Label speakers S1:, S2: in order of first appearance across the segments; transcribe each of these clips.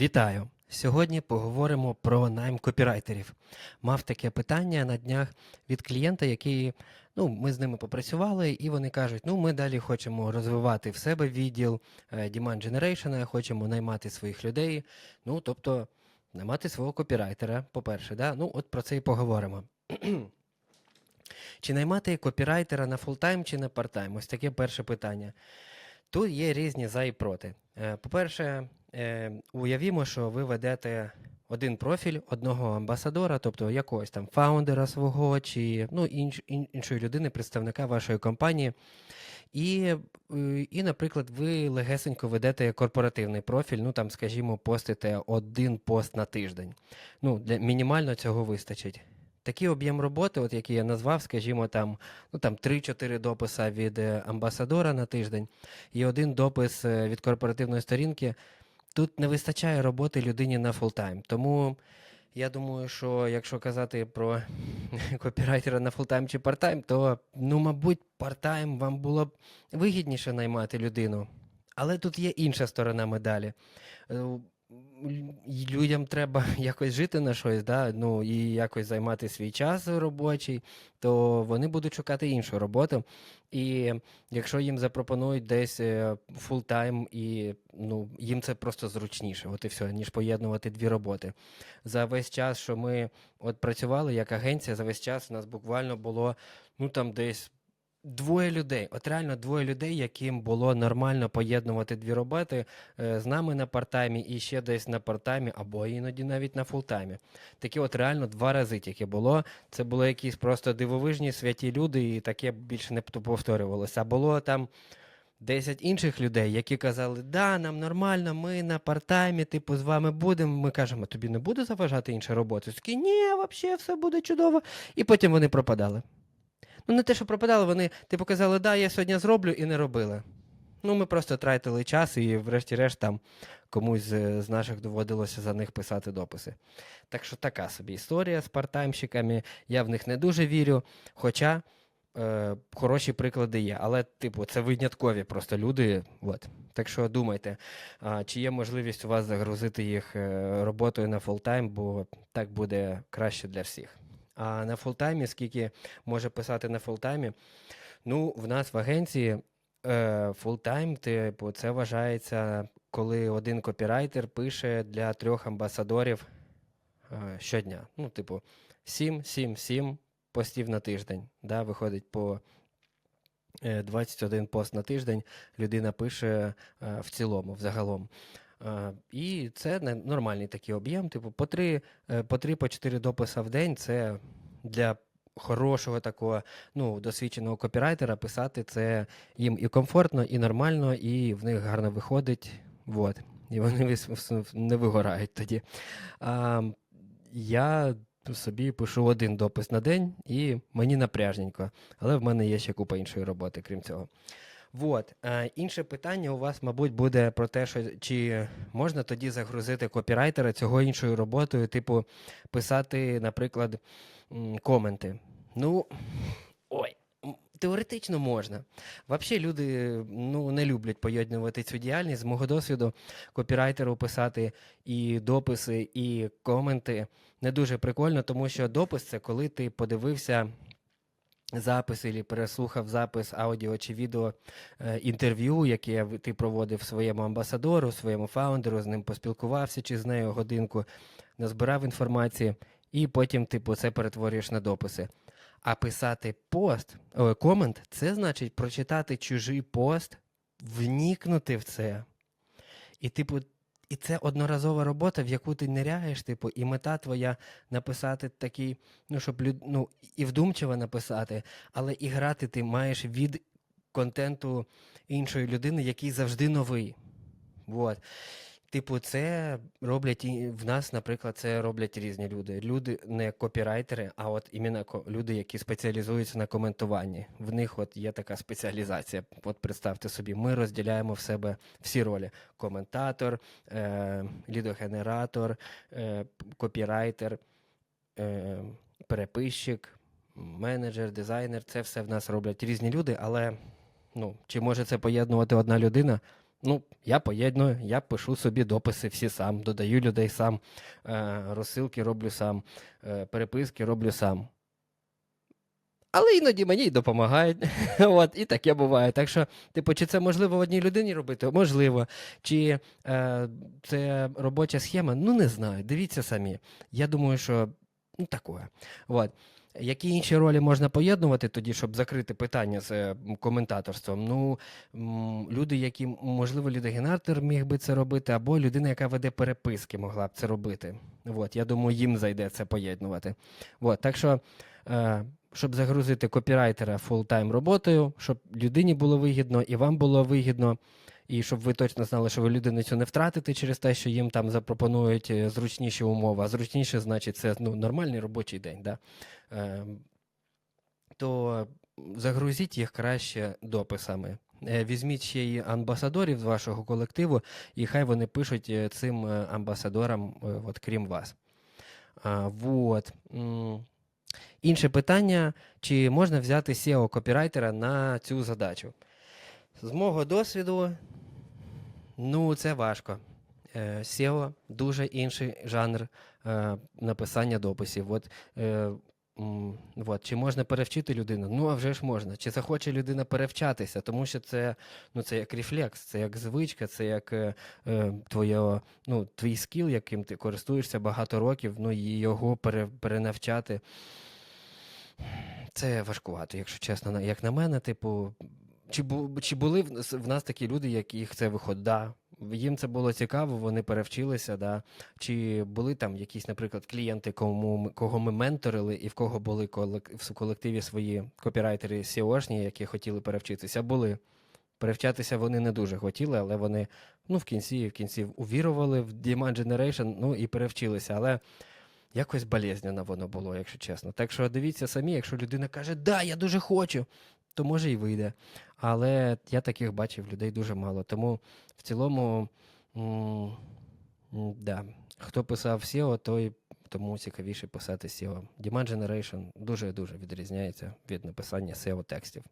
S1: Вітаю! Сьогодні поговоримо про найм копірайтерів. Мав таке питання на днях від клієнта, який ну, ми з ними попрацювали, і вони кажуть: ну, ми далі хочемо розвивати в себе відділ е, Demand Generation, хочемо наймати своїх людей. Ну, тобто, наймати свого копірайтера, по-перше, да? ну, от про це і поговоримо. Чи наймати копірайтера на фултайм чи на парттайм? Ось таке перше питання. Тут є різні за і проти. Е, По-перше, е, уявімо, що ви ведете один профіль одного амбасадора, тобто якогось там фаундера свого чи ну, інш, іншої людини, представника вашої компанії. І, е, і, наприклад, ви легесенько ведете корпоративний профіль, ну там, скажімо, постите один пост на тиждень. Ну, для мінімально цього вистачить. Такий об'єм роботи, от який я назвав, скажімо, там, ну, там 3-4 дописа від е, амбасадора на тиждень і один допис від корпоративної сторінки. Тут не вистачає роботи людині на фултайм. Тому я думаю, що якщо казати про копірайтера на фултайм чи партайм, то, ну, мабуть, партайм вам було б вигідніше наймати людину. Але тут є інша сторона медалі. Е, Людям треба якось жити на щось, да? ну, і якось займати свій час робочий, то вони будуть шукати іншу роботу. І якщо їм запропонують десь фултайм, і ну, їм це просто зручніше, от і все, ніж поєднувати дві роботи. За весь час, що ми от працювали як агенція, за весь час у нас буквально було ну там десь двоє людей. От реально двоє людей, яким було нормально поєднувати дві роботи е, з нами на парттаймі і ще десь на парттаймі, або іноді навіть на фултаймі. Такі от реально два рази тільки було. Це були якісь просто дивовижні святі люди, і таке більше не повторювалося. А було там 10 інших людей, які казали, да, нам нормально, ми на парттаймі, типу, з вами будемо. Ми кажемо, тобі не буде заважати інша робота? Такі, ні, взагалі все буде чудово. І потім вони пропадали. Ну, не те, що пропадали, вони типу казали, да, я сьогодні зроблю і не робили. Ну, ми просто тратили час, і, врешті-решт, там комусь з, з наших доводилося за них писати дописи. Так що така собі історія з партаймщиками. Я в них не дуже вірю. Хоча е, хороші приклади є. Але, типу, це виняткові просто люди. От. Так що думайте, а, чи є можливість у вас загрузити їх е, роботою на фултайм, бо так буде краще для всіх. А на фултаймі, скільки може писати на фултаймі? Ну, в нас в агенції е, фултайм, типу, це вважається, коли один копірайтер пише для трьох амбасадорів е, щодня. Ну, типу, 7, 7, 7 постів на тиждень. Да, виходить по е, 21 пост на тиждень. Людина пише е, в цілому, взагалом. Е, І це нормальний такий об'єм. Типу, по 3, по 3 по 4 дописи в день це для хорошого такого ну, досвідченого копірайтера писати це їм і комфортно, і нормально, і в них гарно виходить. Вот. І вони не вигорають тоді. А, я собі пишу один допис на день, і мені напряжненько. Але в мене є ще купа іншої роботи, крім цього. Вот. Е, інше питання у вас, мабуть, буде про те, що чи можна тоді загрузити копірайтера цього іншою роботою, типу писати, наприклад, коменти. Ну, ой, теоретично можна. Взагалі люди ну, не люблять поєднувати цю діяльність. З мого досвіду копірайтеру писати і дописи, і коменти не дуже прикольно, тому що допис це коли ти подивився запис або переслухав запис аудіо чи відео е, інтерв'ю, яке ти проводив своєму амбасадору, своєму фаундеру, з ним поспілкувався чи з нею годинку, назбирав інформації, і потім типу, це перетворюєш на дописи. А писати пост, о, комент, це значить прочитати чужий пост, вникнути в це. І, типу, і це одноразова робота, в яку ти ниряєш, типу, і мета твоя написати такий, ну, щоб люд, ну, і вдумчиво написати, але і грати ти маєш від контенту іншої людини, який завжди новий. Вот. Типу, це роблять і в нас, наприклад, це роблять різні люди. Люди не копірайтери, а от іменно люди, які спеціалізуються на коментуванні. В них от є така спеціалізація. От представте собі, ми розділяємо в себе всі ролі: коментатор, е, лідогенератор, е, копірайтер, е, переписчик, менеджер, дизайнер. Це все в нас роблять різні люди, але ну, чи може це поєднувати одна людина? Ну, я поєдную, я пишу собі дописи всі сам, додаю людей сам, е, розсилки роблю сам, е, переписки роблю сам. Але іноді мені й допомагають. От, і таке буває. Так що, типу, чи це можливо в одній людині робити? Можливо. Чи е, це робоча схема? Ну, не знаю. Дивіться самі. Я думаю, що ну, таке. От. Які інші ролі можна поєднувати тоді, щоб закрити питання з е, коментаторством? Ну, люди, які, можливо, лідогенератор міг би це робити, або людина, яка веде переписки, могла б це робити. От, я думаю, їм зайде це поєднувати. От, так що, е, щоб загрузити копірайтера фултайм роботою, щоб людині було вигідно і вам було вигідно, і щоб ви точно знали, що ви людину цю не втратите через те, що їм там запропонують е, зручніші умови. А зручніше, значить, це ну, нормальний робочий день. Да? Е, то загрузіть їх краще дописами. Е, Візьміть ще й амбасадорів з вашого колективу, і хай вони пишуть е, цим амбасадорам, от, крім вас. А, вот. Інше питання: чи можна взяти SEO копірайтера на цю задачу? З мого досвіду, ну, це важко. Е, SEO дуже інший жанр е, написання дописів. От, е, от, чи можна перевчити людину? Ну, а вже ж можна. Чи захоче людина перевчатися? Тому що це, ну, це як рефлекс, це як звичка, це як твоє, ну, твій скіл, яким ти користуєшся багато років, ну і його пере, перенавчати. Це важкувато, якщо чесно. Як на мене, типу, чи, бу, чи були в нас, такі люди, яких це виходить? Да. Їм це було цікаво, вони перевчилися, да. Чи були там якісь, наприклад, клієнти, кому, кого ми менторили, і в кого були в колективі свої копірайтери SEO-шні, які хотіли перевчитися? Були. Перевчатися вони не дуже хотіли, але вони ну, в кінці в кінці увірували в Demand Generation, ну і перевчилися. Але якось болезненно воно було, якщо чесно. Так що дивіться самі, якщо людина каже, да, я дуже хочу, то може і вийде. Але я таких бачив людей дуже мало. Тому в цілому, да, хто писав SEO, той тому цікавіше писати SEO. Demand Generation дуже-дуже відрізняється від написання SEO текстів.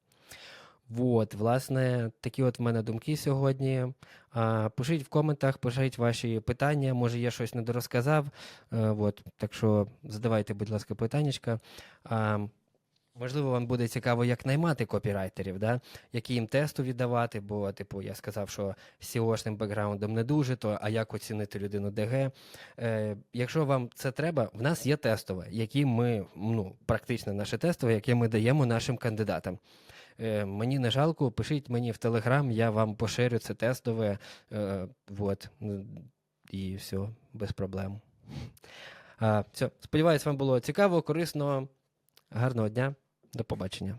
S1: Вот, власне, такі от в мене думки сьогодні. А, пишіть в коментах, пишіть ваші питання. Може, я щось недорозказав. Е, от, так що задавайте, будь ласка, питаннячка. А, можливо, вам буде цікаво, як наймати копірайтерів, да? які їм тесту віддавати, бо, типу, я сказав, що з SEO-шним бекграундом не дуже, то а як оцінити людину ДГ. Е, якщо вам це треба, в нас є тестове, які ми, ну, практично наше тестове, яке ми даємо нашим кандидатам. Е, мені не жалко, пишіть мені в Телеграм, я вам поширю це тестове. Е, вот, і все, без проблем. А, все, сподіваюсь, вам було цікаво, корисно. Гарного дня, до побачення.